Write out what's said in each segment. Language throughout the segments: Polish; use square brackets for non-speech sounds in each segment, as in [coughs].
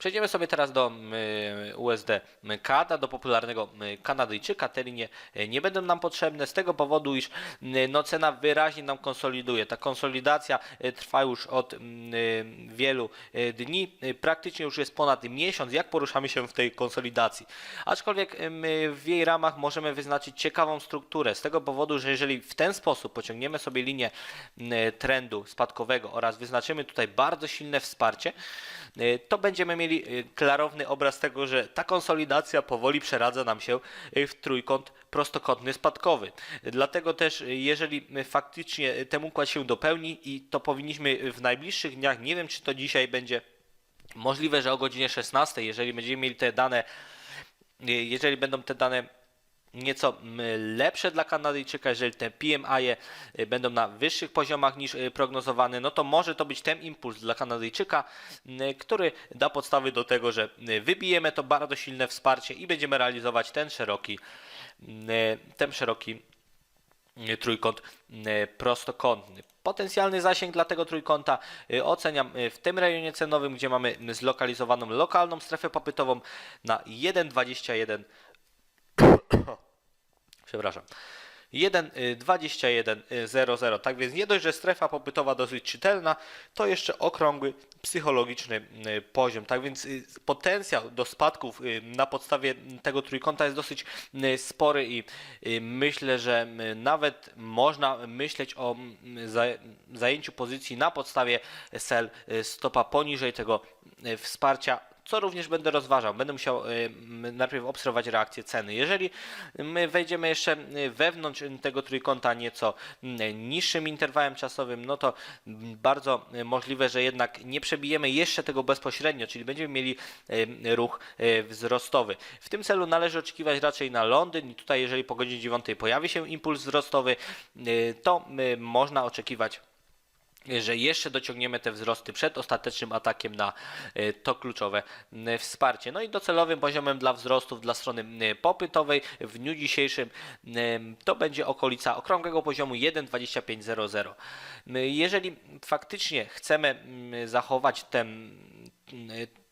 Przejdziemy sobie teraz do y, USD CAD, do popularnego y, Kanadyjczyka. Te linie y, nie będą nam potrzebne z tego powodu, iż no, cena wyraźnie nam konsoliduje. Ta konsolidacja trwa już od mm, wielu dni. Praktycznie już jest ponad miesiąc, jak poruszamy się w tej konsolidacji. Aczkolwiek w jej ramach możemy wyznaczyć ciekawą strukturę. Z tego powodu, że jeżeli w ten sposób pociągniemy sobie linię trendu spadkowego oraz wyznaczymy tutaj bardzo silne wsparcie, to będziemy mieli y, klarowny obraz tego, że ta konsolidacja powoli przeradza nam się y, w trójkąt prostokątny spadkowy. Dlatego też, y, jeżeli faktycznie ten układ się dopełni i to powinniśmy w najbliższych dniach, nie wiem czy to dzisiaj będzie możliwe, że o godzinie 16, jeżeli będziemy mieli te dane, jeżeli będą te dane nieco mm, lepsze dla Kanadyjczyka, jeżeli te PMI y, będą na wyższych poziomach niż y, prognozowane, no to może to być ten impuls dla Kanadyjczyka, y, który da podstawy do tego, że wybijemy to bardzo silne wsparcie i będziemy realizować ten szeroki, ten szeroki trójkąt prostokątny. Potencjalny zasięg dla tego trójkąta oceniam w tym rejonie cenowym, gdzie mamy zlokalizowaną lokalną strefę popytową na 1,21 [coughs] przepraszam. 1,2100. Tak więc nie dość, że strefa popytowa dosyć czytelna, to jeszcze okrągły psychologiczny y, poziom. Tak więc y, potencjał do spadków y, na podstawie tego trójkąta jest dosyć y, spory i y, myślę, że y, nawet można myśleć o mm, za- zajęciu pozycji na podstawie sell y, stopa poniżej tego y, wsparcia co również będę rozważał. Będę musiał y, najpierw obserwować reakcję ceny. Jeżeli my wejdziemy jeszcze y, wewnątrz tego trójkąta nieco niższym interwałem czasowym, no to bardzo y, możliwe, że jednak nie przebijemy jeszcze tego bezpośrednio, czyli będziemy mieli ruch wzrostowy. W tym celu należy oczekiwać raczej na Londyn i tutaj jeżeli po godzinie 9 pojawi się impuls wzrostowy, to można oczekiwać że jeszcze dociągniemy te wzrosty przed ostatecznym atakiem na e, to kluczowe m, wsparcie. No i docelowym poziomem dla wzrostów dla strony m, popytowej w dniu dzisiejszym to będzie okolica okrągłego poziomu 1,2500. M, Jeżeli faktycznie chcemy m, zachować ten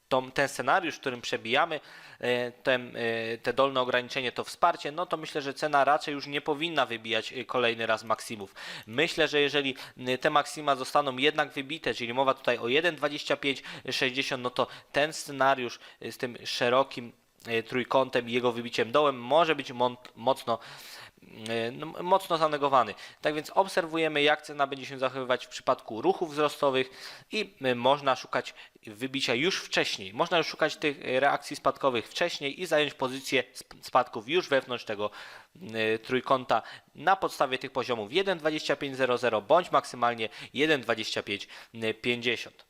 tą, ten scenariusz, w którym przebijamy e, e, te dolne ograniczenie, to wsparcie, no to myślę, że cena raczej już nie powinna wybijać e, kolejny raz maksimów. Myślę, że jeżeli te maksima zostaną jednak wybite, czyli mowa tutaj o 1,2560, no to ten scenariusz z tym szerokim trójkątem i jego wybiciem dołem może być mocno e, no, mocno zanegowany. Tak więc obserwujemy, jak cena będzie się zachowywać w przypadku ruchów wzrostowych i e, można szukać wybicia już wcześniej. Można już szukać tych e, reakcji spadkowych wcześniej i zająć pozycję sp- spadków już wewnątrz tego e, trójkąta na podstawie tych poziomów 1,2500 bądź maksymalnie 1,2550.